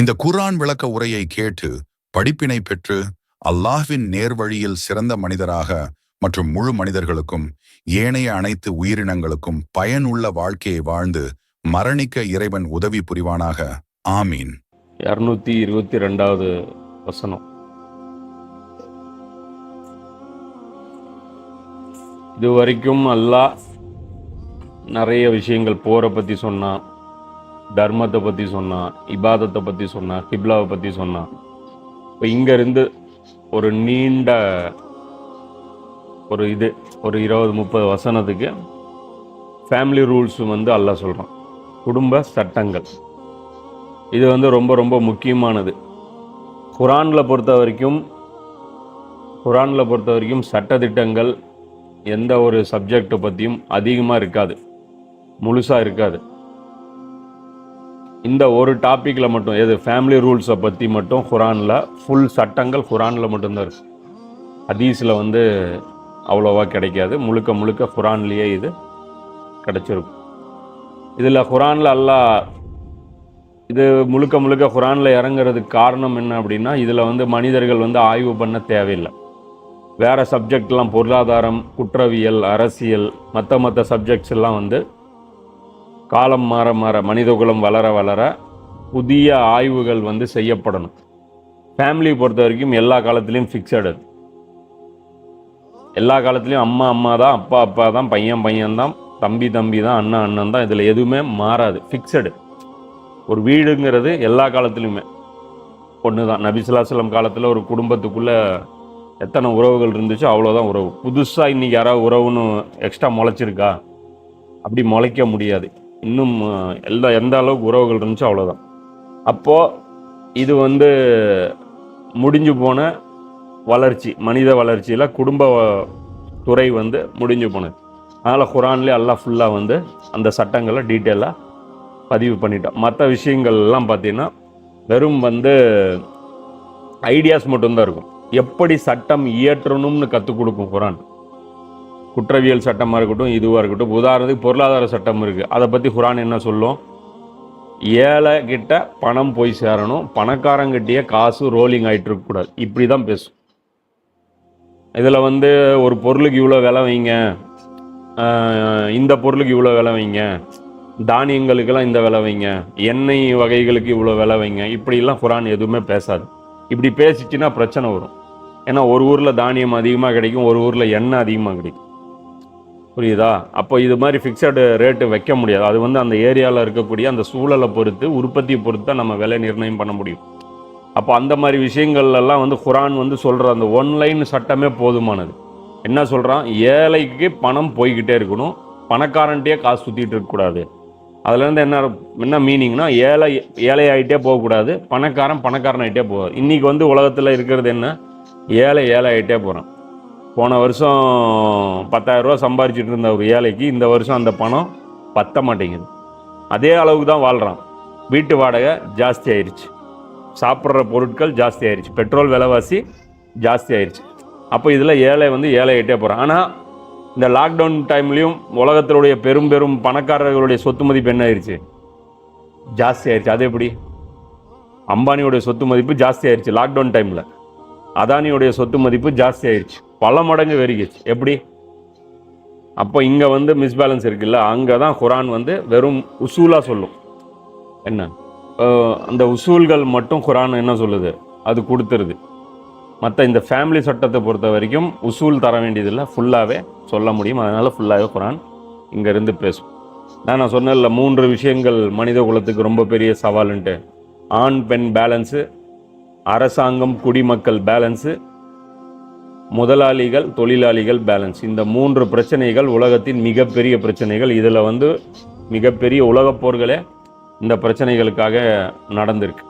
இந்த குர்ஆன் விளக்க உரையை கேட்டு படிப்பினை பெற்று அல்லாஹ்வின் நேர்வழியில் சிறந்த மனிதராக மற்றும் முழு மனிதர்களுக்கும் ஏனைய அனைத்து உயிரினங்களுக்கும் பயனுள்ள வாழ்க்கையை வாழ்ந்து மரணிக்க இறைவன் உதவி புரிவானாக. ஆமீன். இரநூத்தி இருபத்தி ரெண்டாவது வசனம். இதுவரைக்கும் அல்லாஹ் நிறைய விஷயங்கள் போரை பற்றி சொன்னான். தர்மத்தை பற்றி சொன்னான் இபாதத்தை பற்றி சொன்னான் கிப்லாவை பற்றி சொன்னான் இப்போ இங்கேருந்து ஒரு நீண்ட ஒரு இது ஒரு இருபது முப்பது வசனத்துக்கு ஃபேமிலி ரூல்ஸ் வந்து அல்ல சொல்கிறான் குடும்ப சட்டங்கள். இது வந்து ரொம்ப ரொம்ப முக்கியமானது. குரானில் பொறுத்த வரைக்கும் குரானில் பொறுத்த வரைக்கும் சட்டத்திட்டங்கள் எந்த ஒரு சப்ஜெக்டை பற்றியும் அதிகமாக இருக்காது. முழுசாக இருக்காது. இந்த ஒரு டாப்பிக்கில் மட்டும் எது ஃபேமிலி ரூல்ஸை பற்றி மட்டும் குரானில் ஃபுல் சட்டங்கள் குரானில் மட்டும்தான் இருக்குது ஹதீஸில் வந்து அவ்வளோவா கிடைக்காது. முழுக்க முழுக்க குரான்லேயே இது கிடச்சிருக்கும். இதில் குரானில் அல்லா இது முழுக்க முழுக்க குரானில் இறங்குறதுக்கு காரணம் என்ன அப்படின்னா இதில் வந்து மனிதர்கள் வந்து ஆய்வு பண்ண தேவையில்லை. வேறு சப்ஜெக்ட்லாம் பொருளாதாரம் குற்றவியல் அரசியல் மற்ற மற்ற சப்ஜெக்ட்ஸ் எல்லாம் வந்து காலம் மாற மாற மனிதகுலம் வளர வளர புதிய ஆய்வுகள் வந்து செய்யப்படணும். ஃபேமிலியை பொறுத்த வரைக்கும் எல்லா காலத்துலேயும் ஃபிக்ஸடு எல்லா காலத்துலேயும் அம்மா அம்மா தான் அப்பா அப்பா தான் பையன் பையன் தான் தம்பி தம்பி தான் அண்ணன் அண்ணன் தான் இதில் எதுவுமே மாறாது ஃபிக்ஸடு ஒரு வீடுங்கிறது எல்லா காலத்துலேயுமே. ஒன்று தான். நபிசுலாசலம் காலத்தில் ஒரு குடும்பத்துக்குள்ளே எத்தனை உறவுகள் இருந்துச்சோ அவ்வளோதான் உறவு. புதுசாக இன்றைக்கி யாராவது உறவுன்னு எக்ஸ்ட்ரா முளைச்சிருக்கா? அப்படி முளைக்க முடியாது. இன்னும் எல்லா எந்த அளவுக்கு உறவுகள் இருந்துச்சோ அவ்வளோதான் அப்போது இது வந்து முடிஞ்சு போன வளர்ச்சி மனித வளர்ச்சியில் குடும்ப துறை வந்து முடிஞ்சு போனது. அதனால் குரான்லேயே எல்லாம் ஃபுல்லாக வந்து அந்த சட்டங்களை டீட்டெயிலாக பதிவு பண்ணிட்டோம் மற்ற விஷயங்கள் எல்லாம் வெறும் வந்து ஐடியாஸ் மட்டும்தான் இருக்கும். எப்படி சட்டம் இயற்றணும்னு கற்றுக் கொடுக்கும் குரான்? குற்றவியல் சட்டமாக இருக்கட்டும் இதுவாக இருக்கட்டும் உதாரணத்துக்கு பொருளாதார சட்டம் இருக்குது அதை பற்றி குரான் என்ன சொல்லும்? ஏழை கிட்ட பணம் போய் சேரணும் பணக்காரங்கிட்டேயே காசு ரோலிங் ஆகிட்டு இருக்கக்கூடாது இப்படி தான் பேசும். இதில் வந்து ஒரு பொருளுக்கு இவ்வளோ விலை வைங்க. இந்த பொருளுக்கு இவ்வளோ விலை வைங்க. தானியங்களுக்கெல்லாம் இந்த விலை வைங்க. எண்ணெய் வகைகளுக்கு இவ்வளோ விலை வைங்க. இப்படிலாம் குரான் எதுவுமே பேசாது. இப்படி பேசிச்சுன்னா பிரச்சனை வரும். ஏன்னா ஒரு ஊரில் தானியம் அதிகமாக கிடைக்கும் ஒரு ஊரில் எண்ணெய் அதிகமாக கிடைக்கும். புரியுதா? அப்போ இது மாதிரி ஃபிக்ஸடு ரேட்டு வைக்க முடியாது. அது வந்து அந்த ஏரியாவில் இருக்கக்கூடிய அந்த சூழலை பொறுத்து உற்பத்தியை பொறுத்து தான் நம்ம விலை நிர்ணயம் பண்ண முடியும். அப்போ அந்த மாதிரி விஷயங்கள்லாம் வந்து குரான் வந்து சொல்கிற அந்த ஒன்லைன் சட்டமே போதுமானது. என்ன சொல்கிறான் ஏழைக்கு பணம் போய்கிட்டே இருக்கணும். பணக்காரன்ட்டே காசு சுற்றிட்டு இருக்கக்கூடாது அதுலேருந்து என்ன என்ன மீனிங்னா ஏழை ஏழை ஆகிட்டே போகக்கூடாது பணக்காரன் பணக்காரன் ஆகிட்டே போகாது இன்றைக்கி வந்து உலகத்தில் இருக்கிறது என்ன? ஏழை ஏழை ஆகிட்டே போகிறான் போன வருஷம் பத்தாயிரரூவா ரூபா சம்பாரிச்சிட்டு இருந்த ஒரு ஏழைக்கு இந்த வருஷம் அந்த பணம் பத்த மாட்டேங்குது. அதே அளவுக்கு தான் வாழ்கிறான் வீட்டு வாடகை ஜாஸ்தி ஆயிடுச்சு சாப்பிட்ற பொருட்கள் ஜாஸ்தி ஆயிடுச்சு பெட்ரோல் விலைவாசி ஜாஸ்தி ஆயிடுச்சு அப்போ இதில் ஏழை வந்து ஏழைகிட்டே போகிறான். ஆனால் இந்த லாக்டவுன் டைம்லேயும் உலகத்தினுடைய பெரும் பெரும் பணக்காரர்களுடைய சொத்து மதிப்பு என்ன ஆயிடுச்சு ஜாஸ்தி ஆயிடுச்சு அது எப்படி? அம்பானியோடைய சொத்து மதிப்பு ஜாஸ்தி ஆயிடுச்சு லாக்டவுன் டைமில் அதானியோடைய சொத்து மதிப்பு ஜாஸ்தி ஆயிடுச்சு பல மடங்கு பெருகிச்சு எப்படி? அப்போ இங்கே வந்து மிஸ்பேலன்ஸ் இருக்குல்ல அங்கே தான் குரான் வந்து வெறும் உசூலாக சொல்லும். என்ன? அந்த உசூல்கள் மட்டும் குரான் என்ன சொல்லுது? அது கொடுத்துருது. மற்ற இந்த ஃபேமிலி சட்டத்தை பொறுத்த வரைக்கும் உசூல் தர வேண்டியதில்லை ஃபுல்லாகவே சொல்ல முடியும். அதனால் ஃபுல்லாகவே குரான் இங்கேருந்து பேசும். நான் நான் சொன்னேன்ல மூன்று விஷயங்கள் மனித குலத்துக்கு ரொம்ப பெரிய சவாலுன்ட்டு. ஆண் பெண் பேலன்ஸு அரசாங்கம் குடிமக்கள் பேலன்ஸு முதலாளிகள் தொழிலாளிகள் பேலன்ஸ் இந்த மூன்று பிரச்சனைகள் உலகத்தின் மிகப்பெரிய பிரச்சனைகள். இதில் வந்து மிகப்பெரிய உலகப் போர்களே இந்த பிரச்சனைகளுக்காக நடந்திருக்கு.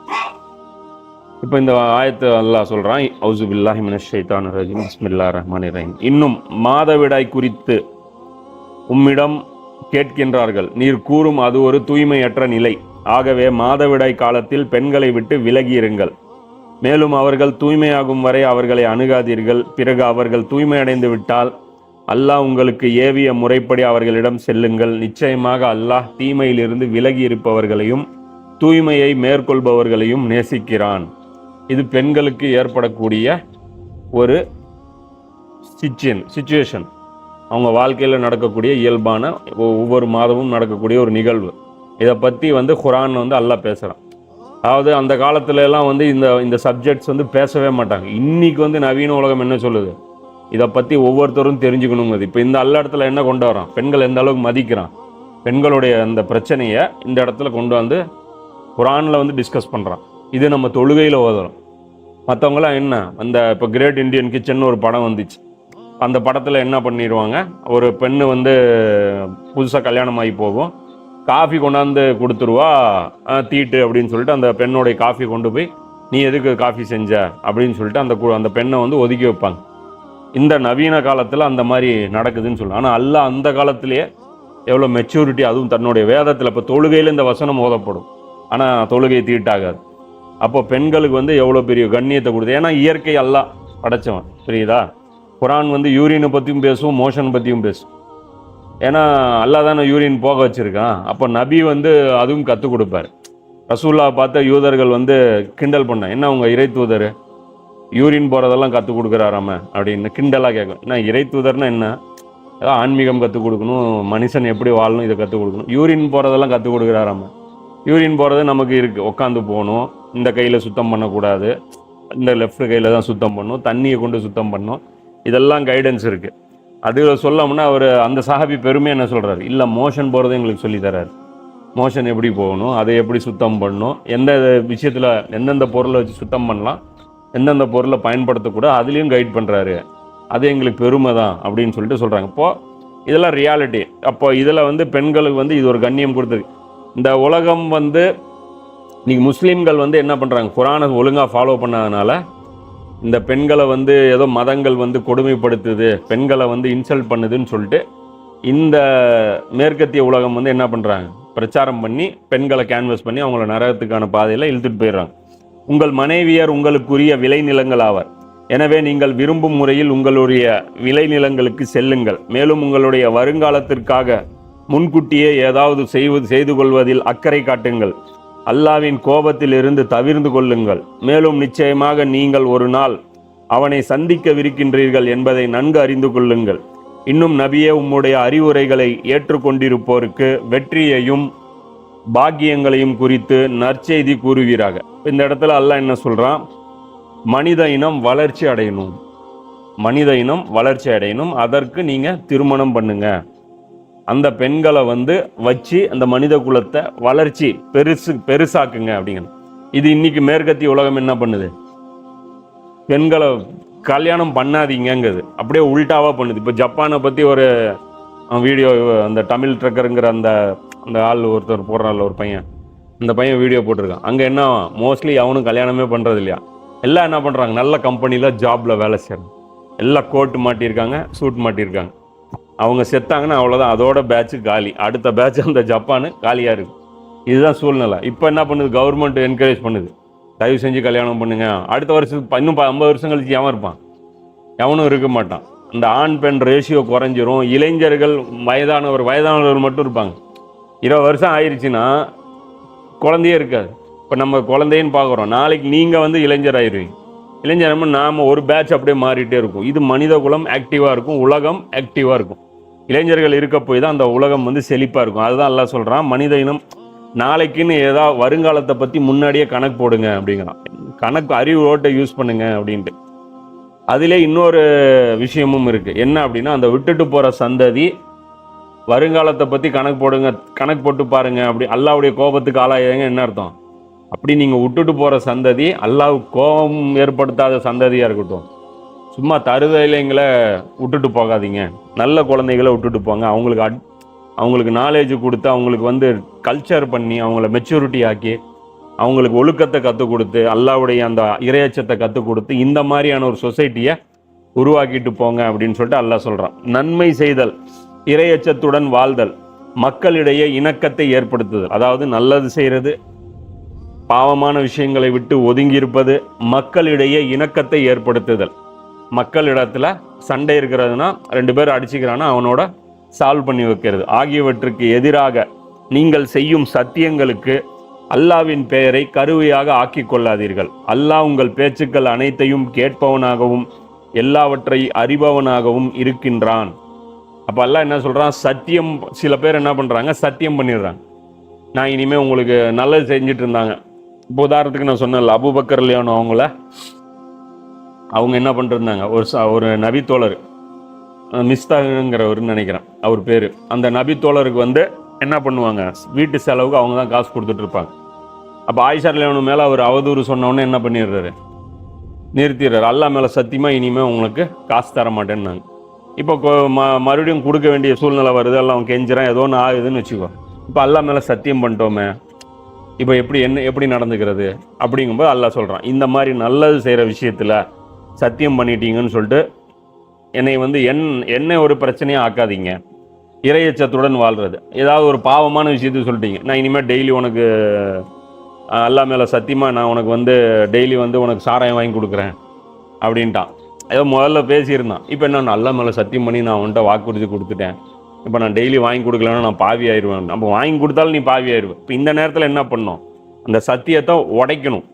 இப்போ இந்த ஆயத்து அல்லாஹ் சொல்கிறான் ஹவுசு பில்லாஹி மினஷைத்தான் ரஹீம் ரஜீம். பிஸ்மில்லா ரஹ்மான் ரஹீம். இன்னும் மாதவிடாய் குறித்து உம்மிடம் கேட்கின்றார்கள். நீர் கூறும் அது ஒரு தூய்மையற்ற நிலை. ஆகவே மாதவிடாய் காலத்தில் பெண்களை விட்டு விலகியிருங்கள். மேலும் அவர்கள் தூய்மையாகும் வரை அவர்களை அணுகாதீர்கள். பிறகு அவர்கள் தூய்மையடைந்து விட்டால் அல்லாஹ் உங்களுக்கு ஏவிய முறைப்படி அவர்களிடம் செல்லுங்கள். நிச்சயமாக அல்லாஹ் தீமையிலிருந்து விலகி இருப்பவர்களையும் தூய்மையை மேற்கொள்பவர்களையும் நேசிக்கிறான். இது பெண்களுக்கு ஏற்படக்கூடிய ஒரு சிச்சின் சுச்சுவேஷன் அவங்க வாழ்க்கையில் நடக்கக்கூடிய இயல்பான ஒவ்வொரு மாதமும் நடக்கக்கூடிய ஒரு நிகழ்வு. இதை பற்றி வந்து குரான் வந்து அல்லாஹ் பேசுகிறான் அதாவது அந்த காலத்துலலாம் வந்து இந்த இந்த சப்ஜெக்ட்ஸ் வந்து பேசவே மாட்டாங்க. இன்றைக்கி வந்து நவீன உலகம் என்ன சொல்லுது? இதை பற்றி ஒவ்வொருத்தரும் தெரிஞ்சுக்கணுங்கிறது இப்போ இந்த அல்ல இடத்துல என்ன கொண்டு வரான்? பெண்கள் எந்த அளவுக்கு மதிக்கிறான்? பெண்களுடைய அந்த பிரச்சனையை இந்த இடத்துல கொண்டு வந்து குரானில் வந்து டிஸ்கஸ் பண்ணுறான் இது நம்ம தொழுகையில் ஓதுறோம். மற்றவங்களாம் என்ன? அந்த இப்போ கிரேட் இண்டியன் கிச்சன் ஒரு படம் வந்துச்சு. அந்த படத்தில் என்ன பண்ணிடுவாங்க ஒரு பெண்ணு வந்து புதுசாக கல்யாணம் ஆகி போகும். காஃபி கொண்டாந்து கொடுத்துருவா. தீட்டு அப்படின்னு சொல்லிட்டு அந்த பெண்ணோடைய காஃபி கொண்டு போய் நீ எதுக்கு காஃபி செஞ்ச? அப்படின்னு சொல்லிட்டு அந்த அந்த பெண்ணை வந்து ஒதுக்கி வைப்பாங்க. இந்த நவீன காலத்தில் அந்த மாதிரி நடக்குதுன்னு சொல்லலாம். ஆனால் அல்ல அந்த காலத்திலேயே எவ்வளோ மெச்சூரிட்டி அதுவும் தன்னுடைய வேதத்தில். இப்போ தொழுகையில் இந்த வசனம் ஓதப்படும். ஆனால் தொழுகை தீட்டாகாது. அப்போ பெண்களுக்கு வந்து எவ்வளோ பெரிய கண்ணியத்தை கொடுத்து ஏன்னா இயற்கை அல்லாஹ் படைச்சவன். புரியுதா? குரான் வந்து யூரினை பற்றியும் பேசும் மோஷன் பற்றியும் பேசும். ஏன்னா அல்லாஹ் தானே யூரின் போக வச்சுருக்கான். அப்போ நபி வந்து அதுவும் கற்றுக் கொடுப்பாரு. ரசூல்லா பார்த்த யூதர்கள் வந்து கிண்டல் பண்ண என்ன உங்கள் இறை தூதர்? யூரின் போகிறதெல்லாம் கற்றுக் கொடுக்குறாராம? அப்படின்னு கிண்டலாக கேட்கும். என்ன இறை தூதர்னா என்ன? ஏதோ ஆன்மீகம் கற்றுக் கொடுக்கணும் மனுஷன் எப்படி வாழணும் இதை கற்றுக் கொடுக்கணும். யூரின் போகிறதெல்லாம் கற்றுக் கொடுக்குறாராம? யூரின் போகிறது நமக்கு இருக்குது உட்காந்து போகணும் இந்த கையில் சுத்தம் பண்ணக்கூடாது இந்த லெஃப்ட் கையில் தான் சுத்தம் பண்ணணும் தண்ணியை கொண்டு சுத்தம் பண்ணணும் இதெல்லாம் கைடன்ஸ் இருக்குது அது சொல்லோம்னா அவர் அந்த சஹாபி பெருமையாக என்ன சொல்கிறாரு இல்லை மோஷன் போகிறத எங்களுக்கு சொல்லித்தராரு மோஷன் எப்படி போகணும் அதை எப்படி சுத்தம் பண்ணணும் எந்த விஷயத்தில் எந்தெந்த பொருளை வச்சு சுத்தம் பண்ணலாம் எந்தெந்த பொருளை பயன்படுத்தக்கூடாது அதுலேயும் கைட் பண்ணுறாரு அது எங்களுக்கு பெருமை தான் அப்படின்னு சொல்லிட்டு சொல்கிறாங்க இப்போது இதெல்லாம் ரியாலிட்டி அப்போ இதில் வந்து பெண்களுக்கு வந்து இது ஒரு கண்ணியம் கொடுத்துருக்கு இந்த உலகம் வந்து இன்றைக்கி முஸ்லீம்கள் வந்து என்ன பண்ணுறாங்க குரானை ஒழுங்காக ஃபாலோ பண்ணாதனால இந்த பெண்களை வந்து ஏதோ மதங்கள் வந்து கொடுமைப்படுத்துது பெண்களை வந்து இன்சல்ட் பண்ணுதுன்னு சொல்லிட்டு இந்த மேற்கத்திய உலகம் வந்து என்ன பண்ணுறாங்க பிரச்சாரம் பண்ணி பெண்களை கேன்வஸ் பண்ணி அவங்கள நரகத்துக்கான பாதையில் இழுத்துட்டு போயிடுறாங்க. உங்கள் மனைவியர் உங்களுக்குரிய விளைநிலங்கள் ஆவர். எனவே நீங்கள் விரும்பும் முறையில் உங்களுடைய விளைநிலங்களுக்கு செல்லுங்கள். மேலும் உங்களுடைய வருங்காலத்திற்காக முன்கூட்டியே ஏதாவது செய்வது செய்து கொள்வதில் அக்கறை காட்டுங்கள். அல்லாவின் கோபத்தில் இருந்து தவிர்ந்து கொள்ளுங்கள். மேலும் நிச்சயமாக நீங்கள் ஒரு நாள் அவனை சந்திக்கவிருக்கின்றீர்கள் என்பதை நன்கு அறிந்து கொள்ளுங்கள். இன்னும் நபியே உம்முடைய அறிவுரைகளை ஏற்றுக்கொண்டிருப்போருக்கு வெற்றியையும் பாக்கியங்களையும் குறித்து நற்செய்தி கூறுவீராக. இந்த இடத்துல அல்லாஹ் என்ன சொல்கிறான் மனித இனம் வளர்ச்சி அடையணும். மனித இனம் வளர்ச்சி அடையணும். அதற்கு நீங்கள் திருமணம் பண்ணுங்கள் அந்த பெண்களை வந்து வச்சு அந்த மனித குலத்தை வளர்ச்சி பெருசு பெருசாக்குங்க அப்படிங்கணும். இது இன்னைக்கு மேற்கத்திய உலகம் என்ன பண்ணுது? பெண்களை கல்யாணம் பண்ணாதீங்கங்குது அப்படியே உள்டாவாக பண்ணுது. இப்போ ஜப்பானை பற்றி ஒரு வீடியோ அந்த தமிழ் ட்ரக்கருங்கிற அந்த அந்த ஆள் ஒருத்தர் போடுறாள் ஒரு பையன். அந்த பையன் வீடியோ போட்டிருக்கான். அங்கே என்ன மோஸ்ட்லி அவனும் கல்யாணமே பண்ணுறது இல்லையா எல்லாம் என்ன பண்ணுறாங்க நல்ல கம்பெனியில் ஜாப்பில் வேலை செய்யறாங்க எல்லாம் கோட் மாட்டியிருக்காங்க சூட் மாட்டியிருக்காங்க. அவங்க செத்தாங்கன்னா அவ்வளோதான் அதோட பேட்ச் காலி. அடுத்த பேட்ச் அந்த ஜப்பானு காலியாக இருக்கு. இதுதான் சூழ்நிலை. இப்போ என்ன பண்ணுது? கவர்மெண்ட் என்கரேஜ் பண்ணுது. தயவு செஞ்சு கல்யாணம் பண்ணுங்க. அடுத்த வருஷத்துக்கு இன்னும் ப- ஐம்பது வருஷம் கழிச்சு எவன் இருப்பான்? எவனும் இருக்க மாட்டான். இந்த ஆண் பெண் ரேஷியோ குறைஞ்சிரும். இளைஞர்கள் வயதானவர் வயதானவர் மட்டும் இருப்பாங்க. இருபது வருஷம் ஆயிடுச்சுன்னா குழந்தையே இருக்காது. இப்போ நம்ம குழந்தைன்னு பார்க்குறோம் நாளைக்கு நீங்கள் வந்து இளைஞர் ஆயிடுவீங்க இளைஞர் நாம் ஒரு பேட்ச் அப்படியே மாறிட்டே இருக்கும். இது மனித குலம் ஆக்டிவாக இருக்கும். உலகம் ஆக்டிவாக இருக்கும். இளைஞர்கள் இருக்க போய் தான் அந்த உலகம் வந்து செழிப்பாக இருக்கும். அதுதான் எல்லாம் சொல்கிறான் மனித இனம் நாளைக்குன்னு ஏதாவது வருங்காலத்தை பற்றி முன்னாடியே கணக்கு போடுங்க அப்படிங்கிறான். கணக்கு அறிவு ரோட்டை யூஸ் பண்ணுங்க அப்படின்ட்டு. அதிலே இன்னொரு விஷயமும் இருக்குது என்ன அப்படின்னா அந்த விட்டுட்டு போகிற சந்ததி வருங்காலத்தை பற்றி கணக்கு போடுங்க கணக்கு போட்டு பாருங்க அப்படி அல்லாவுடைய கோபத்துக்கு ஆளாயிருங்க என்ன அர்த்தம்? அப்படி நீங்கள் விட்டுட்டு போகிற சந்ததி அல்லாஹ் கோபம் ஏற்படுத்தாத சந்ததியாக இருக்கட்டும். சும்மா தருதலைங்களை விட்டுட்டு போகாதீங்க. நல்ல குழந்தைகளை விட்டுட்டு போங்க. அவங்களுக்கு அட் அவங்களுக்கு நாலேஜ் கொடுத்து அவங்களுக்கு வந்து கல்ச்சர் பண்ணி அவங்கள மெச்சூரிட்டி ஆக்கி அவங்களுக்கு ஒழுக்கத்தை கற்றுக் கொடுத்து அல்லாவுடைய அந்த இரையச்சத்தை கற்றுக் கொடுத்து இந்த மாதிரியான ஒரு சொசைட்டியை உருவாக்கிட்டு போங்க அப்படின்னு சொல்லிட்டு அல்லாஹ் சொல்கிறான் நன்மை செய்தல் இரையச்சத்துடன் வாழ்தல் மக்களிடையே இணக்கத்தை ஏற்படுத்துதல். அதாவது நல்லது செய்கிறது பாவமான விஷயங்களை விட்டு ஒதுங்கி இருப்பது மக்களிடையே இணக்கத்தை ஏற்படுத்துதல். மக்களிடத்தில் சண்டை இருக்கிறதுனா ரெண்டு பேர் அடிச்சுக்கிறான்னா அவனோட சால்வ் பண்ணி வைக்கிறது. ஆகியவற்றுக்கு எதிராக நீங்கள் செய்யும் சத்தியங்களுக்கு அல்லாவின் பெயரை கருவியாக ஆக்கி கொள்ளாதீர்கள். அல்லாஹ் உங்கள் பேச்சுக்கள் அனைத்தையும் கேட்பவனாகவும் எல்லாவற்றை அறிபவனாகவும் இருக்கின்றான். அப்போ அல்லாஹ் என்ன சொல்கிறான் சத்தியம் சில பேர் என்ன பண்ணுறாங்க சத்தியம் பண்ணிடுறாங்க. நான் இனிமேல் உங்களுக்கு நல்லது செஞ்சுட்டு இருந்தாங்க. இப்போ உதாரணத்துக்கு நான் சொன்னேன்ல அபுபக்கர் லியானோ அவங்கள? அவங்க என்ன பண்ணிருந்தாங்க ஒரு ச- ஒரு நபித்தோழர் மிஸ்தாங்கிறவர்னு நினைக்கிறேன். அவர் பேர். அந்த நபித்தோழருக்கு வந்து என்ன பண்ணுவாங்க? வீட்டு செலவுக்கு அவங்க தான் காசு கொடுத்துட்ருப்பாங்க அப்போ ஆயிஷா மேலே அவர் அவதூறு சொன்னோன்னே என்ன பண்ணிடுறாரு? நிறுத்திடுறாரு. அல்லா மேலே சத்தியமாக இனிமேல் உங்களுக்கு காசு தர மாட்டேன்னாங்க. இப்போ ம- மறுபடியும் கொடுக்க வேண்டிய சூழ்நிலை வருது. எல்லாம் அவன் கெஞ்சுறான். ஏதோ ஒன்று ஆகுதுன்னு வச்சுக்கோ. இப்போ அல்லா மேலே சத்தியம் பண்ணிட்டோமே. இப்போ எப்படி என்ன எப்படி நடந்துக்கிறது? அப்படிங்கும்போது அல்லாஹ் சொல்கிறான் இந்த மாதிரி நல்லது செய்கிற விஷயத்தில் சத்தியம் பண்ணிட்டீங்கன்னு சொல்லிட்டு என்னை வந்து என் என்ன ஒரு பிரச்சனையாக ஆக்காதீங்க. இறையச்சத்துடன் வாழ்கிறது ஏதாவது ஒரு பாவமான விஷயத்த சொல்லிட்டீங்க. நான் இனிமேல் டெய்லி உனக்கு அல்லா மேலே சத்தியமாக நான் உனக்கு வந்து டெய்லி வந்து உனக்கு சாராயம் வாங்கி கொடுக்குறேன் அப்படின்ட்டான். ஏதோ முதல்ல பேசியிருந்தான். இப்போ என்ன நல்ல அல்லா மேலே சத்தியம் பண்ணி நான் உன்கிட்ட வாக்குறுதி கொடுத்துட்டேன். இப்போ நான் டெய்லி வாங்கி கொடுக்கலன்னா நான் பாவி ஆயிடுவேன் நம்ம வாங்கி கொடுத்தாலும் நீ பாவி ஆயிடுவேன் இப்போ இந்த நேரத்தில் என்ன பண்ணோம்? அந்த சத்தியத்தை உடைக்கணும்.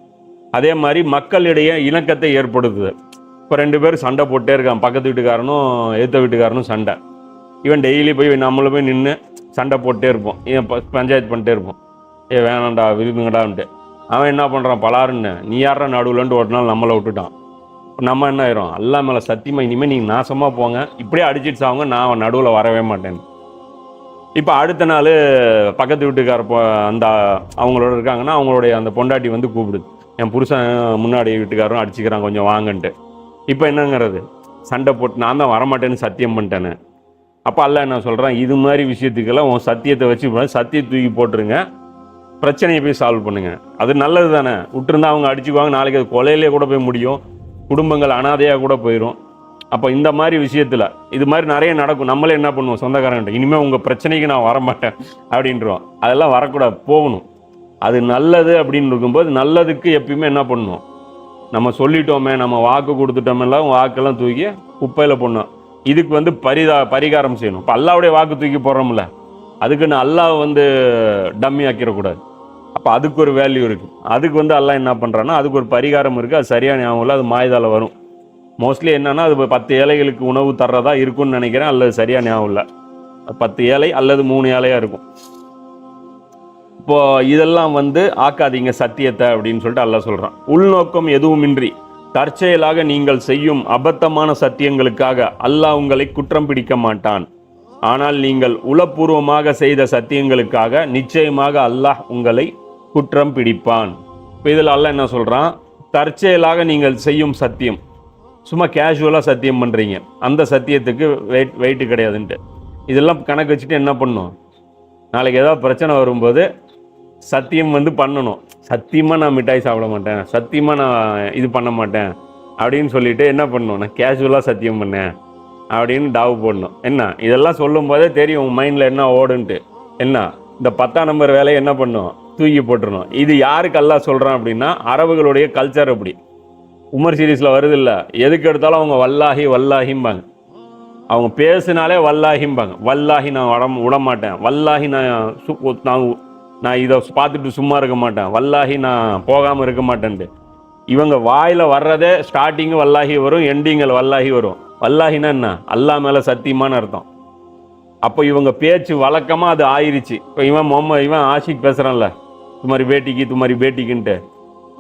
அதே மாதிரி மக்களிடையே இணக்கத்தை ஏற்படுத்துது இப்போ ரெண்டு பேரும் சண்டை போட்டே இருக்கான் பக்கத்து வீட்டுக்காரனும் எதிர்த்த வீட்டுக்காரனும் சண்டை. இவன் டெய்லி போய் நம்மள போய் நின்று சண்டை போட்டே இருப்போம். இவன் பஞ்சாயத்து பண்ணிட்டே இருப்போம். ஏ வேணாண்டா விரும்புங்கடான்ட்டு. அவன் என்ன பண்ணுறான் பலாருன்னு. நீ யாரா நடுவில்ன்ட்டு ஒரு நாள் நம்மளை விட்டுட்டான். நம்ம என்ன ஆயிரும்? அல்லா மேலே சத்தியமாக இனிமேல் நீங்கள் நாசமாக போங்க. இப்படியே அடிச்சிட்டு சாவுங்க நான் நடுவில் வரவே மாட்டேன். இப்போ அடுத்த நாள் பக்கத்து வீட்டுக்கார பொ- அந்த அவங்களோட இருக்காங்கன்னா அவங்களுடைய அந்த பொண்டாட்டி வந்து கூப்பிடுது. என் புருஷன் முன்னாடி வீட்டுக்காரரும் அடிச்சுக்கிறான் கொஞ்சம் வாங்கன்ட்டு. இப்போ என்னங்கிறது? சண்டை போட்டு நான் தான் வரமாட்டேன்னு சத்தியம் பண்ணிட்டேன்னு அப்போ அல்ல என்ன சொல்கிறேன் இது மாதிரி விஷயத்துக்கெல்லாம் உன் சத்தியத்தை வச்சு சத்தியத்தை தூக்கி போட்டுருங்க. பிரச்சனையை போய் சால்வ் பண்ணுங்க. அது நல்லது தானே? விட்டுருந்தா அவங்க அடிச்சுக்குவாங்க நாளைக்கு அது கொலையிலே கூட போய் முடியும். குடும்பங்கள் அனாதையாக கூட போயிடும் அப்போ இந்த மாதிரி விஷயத்தில் இது மாதிரி நிறைய நடக்கும். நம்மளே என்ன பண்ணுவோம்? சொந்தக்காரன்ட்ட இனிமேல் உங்கள் பிரச்சனைக்கு நான் வரமாட்டேன் அப்படின்றோம் அதெல்லாம் வரக்கூடாது போகணும். அது நல்லது அப்படின்னு இருக்கும்போது நல்லதுக்கு எப்பயுமே என்ன பண்ணணும் நம்ம சொல்லிட்டோமே நம்ம வாக்கு கொடுத்துட்டோமெல்லாம் வாக்கெல்லாம் தூக்கி குப்பையில் போடணும். இதுக்கு வந்து பரிதா பரிகாரம் செய்யணும். இப்போ அல்லாவுடைய வாக்கு தூக்கி போடுறோம்ல அதுக்குன்னு அல்லாஹ் வந்து டம்மி ஆக்கிடக்கூடாது. அப்போ அதுக்கு ஒரு வேல்யூ இருக்குது அதுக்கு வந்து அல்லாஹ் என்ன பண்ணுறான்னா அதுக்கு ஒரு பரிகாரம் இருக்குது அது சரியான ஞாபகம் இல்லை அது மாயதால் வரும். மோஸ்ட்லி என்னென்னா அது பத்து ஏழைகளுக்கு உணவு தர்றதா இருக்கும்னு நினைக்கிறேன். அல்லது சரியா ஞாபகம் இல்லை. பத்து ஏழை அல்லது மூணு ஏழையாக இருக்கும். இப்போ இதெல்லாம் வந்து ஆக்காதீங்க சத்தியத்தை அப்படின்னு சொல்லிட்டு அல்ல சொல்கிறான் உள்நோக்கம் எதுவுமின்றி தற்செயலாக நீங்கள் செய்யும் அபத்தமான சத்தியங்களுக்காக அல்லாஹ் உங்களை குற்றம் பிடிக்க மாட்டான். ஆனால் நீங்கள் உளப்பூர்வமாக செய்த சத்தியங்களுக்காக நிச்சயமாக அல்லாஹ் உங்களை குற்றம் பிடிப்பான். இப்போ இதில் அல்லாஹ் என்ன சொல்கிறான் தற்செயலாக நீங்கள் செய்யும் சத்தியம். சும்மா கேஷுவலாக சத்தியம் பண்ணுறீங்க அந்த சத்தியத்துக்கு வெயிட் வெயிட்டு கிடையாதுன்ட்டு. இதெல்லாம் கணக்கு வச்சுட்டு என்ன பண்ணும்? நாளைக்கு ஏதாவது பிரச்சனை வரும்போது சத்தியம் வந்து பண்ணணும். சத்தியமாக நான் மிட்டாய் சாப்பிட மாட்டேன். சத்தியமாக நான் இது பண்ண மாட்டேன். அப்படின்னு சொல்லிட்டு என்ன பண்ணணும்? நான் கேஷுவலாக சத்தியம் பண்ணேன். அப்படின்னு டாவு போடணும். என்ன? இதெல்லாம் சொல்லும் போதே தெரியும் உன் மைண்டில் என்ன ஓடுன்ட்டு. என்ன? இந்த பத்தாம் நம்பர் வேலையை என்ன பண்ணும்? தூக்கி போட்டுருணும் இது யாருக்கு அல்லாஹ் சொல்கிறான் அப்படின்னா அரபுகளுடைய கல்ச்சர் அப்படி. உமர் சீரீஸில் வருது இல்லை எதுக்கு எடுத்தாலும் அவங்க வல்லாஹி வல்லாஹிம்பாங்க. அவங்க பேசினாலே வல்லாஹிம்பாங்க. வல்லாஹி நான் உடம் விட மாட்டேன் வல்லாஹி நான் நான் நான் இதை பார்த்துட்டு சும்மா இருக்க மாட்டேன். வல்லாஹி நான் போகாமல் இருக்க மாட்டேன்ட்டு. இவங்க வாயில் வர்றதே ஸ்டார்டிங்கு வல்லாஹி வரும் எண்டிங்கில் வல்லாஹி வரும். வல்லாகினா என்ன? அல்லாஹ் மேலே சத்தியமான அர்த்தம். அப்போ இவங்க பேச்சு வழக்கமாக அது ஆயிருச்சு. இப்போ இவன் மொம்ம இவன் ஆஷிக் பேசுகிறான்ல துமாரி பேட்டிக்கு துமாரி பேட்டிக்குன்ட்டு.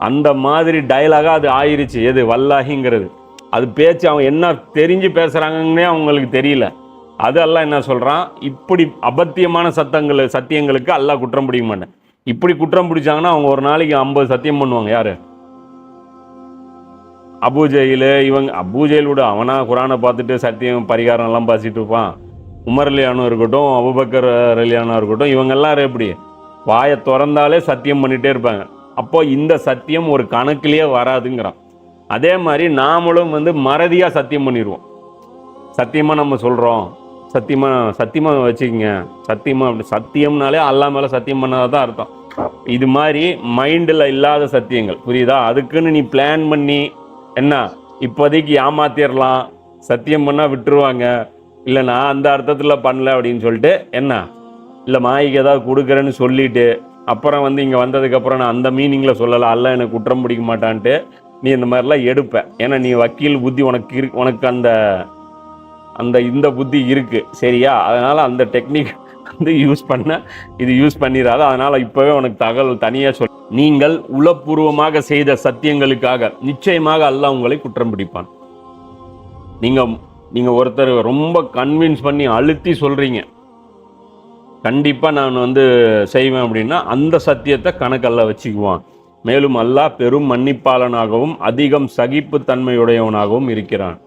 அந்த மாதிரி டைலாகாக அது ஆயிருச்சு. எது? வல்லாஹிங்கிறது அது பேச்சு அவன் என்ன தெரிஞ்சு பேசுகிறாங்கன்னே அவங்களுக்கு தெரியல. அது அல்லாஹ் என்ன சொல்கிறான் இப்படி அபத்தியமான சத்தங்கள் சத்தியங்களுக்கு அல்லாஹ் குற்றம் பிடிக்க மாட்டேன் இப்படி குற்றம் பிடிச்சாங்கன்னா அவங்க ஒரு நாளைக்கு ஐம்பது சத்தியம் பண்ணுவாங்க. யார்? அபூஜையில் இவங்க அபூஜையில் விட அவனா குரானை பார்த்துட்டு சத்தியம் பரிகாரம் எல்லாம் இருப்பான். உமர் அலியானும் இருக்கட்டும் அபுபக்கர் அலியானா இருக்கட்டும் இவங்கெல்லாம் எப்படி? வாயை திறந்தாலே சத்தியம் பண்ணிகிட்டே இருப்பாங்க. அப்போ இந்த சத்தியம் ஒரு கணக்கிலேயே வராதுங்கிறான். அதே மாதிரி நாமளும் வந்து மறதியாக சத்தியம் பண்ணிடுவோம் சத்தியமாக நம்ம சொல்கிறோம் சத்தியமாக சத்தியமாக வச்சுக்கோங்க. சத்தியமாக அப்படி சத்தியம்னாலே அல்லா மேலே சத்தியம் பண்ணாதான் தான் அர்த்தம். இது மாதிரி மைண்டில் இல்லாத சத்தியங்கள் புரியுதா? அதுக்குன்னு நீ பிளான் பண்ணி என்ன? இப்போதைக்கு ஏமாத்திடலாம் சத்தியம் பண்ணால் விட்டுருவாங்க. இல்லை நான் அந்த அர்த்தத்தில் பண்ணல அப்படின்னு சொல்லிட்டு என்ன? இல்லை மாய்க்கு ஏதாவது கொடுக்குறேன்னு சொல்லிட்டு அப்புறம் வந்து இங்கே வந்ததுக்கப்புறம் நான் அந்த மீனிங்கில் சொல்லலை. அல்ல எனக்கு குற்றம் பிடிக்க மாட்டான்ட்டு நீ இந்த மாதிரிலாம் எடுப்பேன் ஏன்னா நீ வக்கீல் புத்தி உனக்கு உனக்கு அந்த அந்த இந்த புத்தி இருக்கு சரியா? அதனால அந்த டெக்னிக் வந்து யூஸ் பண்ண இது யூஸ் பண்ணிடாத அதனால இப்பவே உனக்கு தகவல் தனியா சொல். நீங்கள் உளப்பூர்வமாக செய்த சத்தியங்களுக்காக நிச்சயமாக அல்லாஹ் உங்களை குற்றம் பிடிப்பான். நீங்க நீங்க ஒருத்தர் ரொம்ப கன்வின்ஸ் பண்ணி அழுத்தி சொல்றீங்க. கண்டிப்பா நான் வந்து செய்வேன் அப்படின்னா அந்த சத்தியத்தை கணக்கல்ல வச்சுக்குவான். மேலும் அல்லாஹ் பெரும் மன்னிப்பாளனாகவும் அதிகம் சகிப்புத்தன்மையுடையவனாகவும் இருக்கிறான்.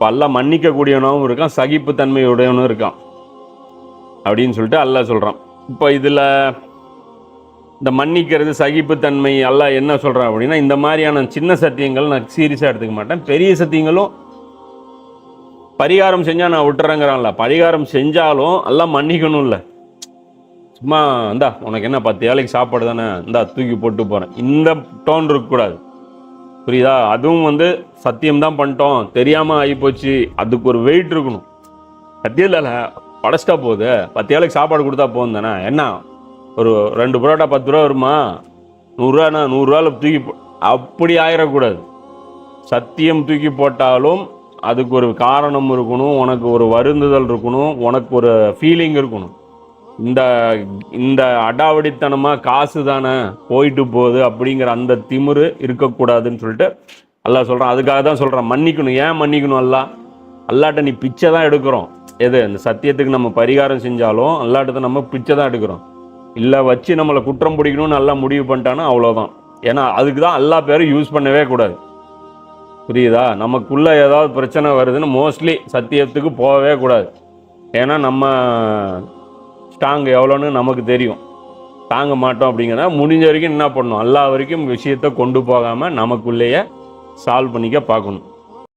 இப்போ அல்லாஹ் மன்னிக்கக்கூடியவனாகவும் இருக்கான் சகிப்புத்தன்மையுடையவனும் இருக்கான். அப்படின்னு சொல்லிட்டு அல்லாஹ் சொல்கிறான் இப்போ இதில் இந்த மன்னிக்கிறது சகிப்புத்தன்மை எல்லாம் என்ன சொல்கிறான் அப்படின்னா இந்த மாதிரியான சின்ன சத்தியங்கள் நான் சீரியஸாக எடுத்துக்க மாட்டேன். பெரிய சத்தியங்களும் பரிகாரம் செஞ்சால் நான் விட்டுறேங்கிறான்ல. பரிகாரம் செஞ்சாலும் எல்லாம் மன்னிக்கணும்ல. சும்மா இந்தா உனக்கு என்ன பத்து ஏழைக்கு சாப்பாடு தானே இந்தா தூக்கி போட்டு போகிறேன் இந்த டோன் இருக்கக்கூடாது. புரியுதா? அதுவும் வந்து சத்தியம் தான் பண்ணிட்டோம். தெரியாமல் ஆகிப்போச்சு. அதுக்கு ஒரு வெயிட் இருக்கணும். சத்தியம் இல்லைல்ல படைச்சிட்டா போகுது பத்து ஏழைக்கு சாப்பாடு கொடுத்தா போகும் தானே? என்ன? ஒரு ரெண்டு புரோட்டா பத்து ரூபா வருமா? நூறுரூவாண்ணா நூறுரூவாவில் தூக்கி போ அப்படி ஆயிடக்கூடாது சத்தியம் தூக்கி போட்டாலும் அதுக்கு ஒரு காரணம் இருக்கணும். உனக்கு ஒரு வருந்துதல் இருக்கணும். உனக்கு ஒரு ஃபீலிங் இருக்கணும். இந்த இந்த அடாவடித்தனமாக காசு தானே போயிட்டு போகுது அப்படிங்கிற அந்த திமிரு இருக்கக்கூடாதுன்னு சொல்லிட்டு அல்லா சொல்கிறான் அதுக்காக தான் சொல்கிறான் மன்னிக்கணும். ஏன் மன்னிக்கணும் அல்லா அல்லாட்ட நீ பிச்சை தான் எடுக்கிறோம். எது? இந்த சத்தியத்துக்கு நம்ம பரிகாரம் செஞ்சாலும் அல்லாட்டத்தை நம்ம பிச்சை தான் எடுக்கிறோம். இல்லை வச்சு நம்மளை குற்றம் பிடிக்கணும்னு நல்லா முடிவு பண்ணிட்டானா அவ்வளோதான் ஏன்னா அதுக்கு தான் எல்லா பேரும் யூஸ் பண்ணவே கூடாது. புரியுதா? நமக்குள்ளே ஏதாவது பிரச்சனை வருதுன்னு மோஸ்ட்லி சத்தியத்துக்கு போகவே கூடாது. ஏன்னா நம்ம ஸ்ட்ராங் எவ்வளோன்னு நமக்கு தெரியும். தாங்க மாட்டோம் அப்படிங்கிறத முடிஞ்ச வரைக்கும் என்ன பண்ணணும்? எல்லா வரைக்கும் விஷயத்தை கொண்டு போகாமல் நமக்குள்ளேயே சால்வ் பண்ணிக்க பார்க்கணும்.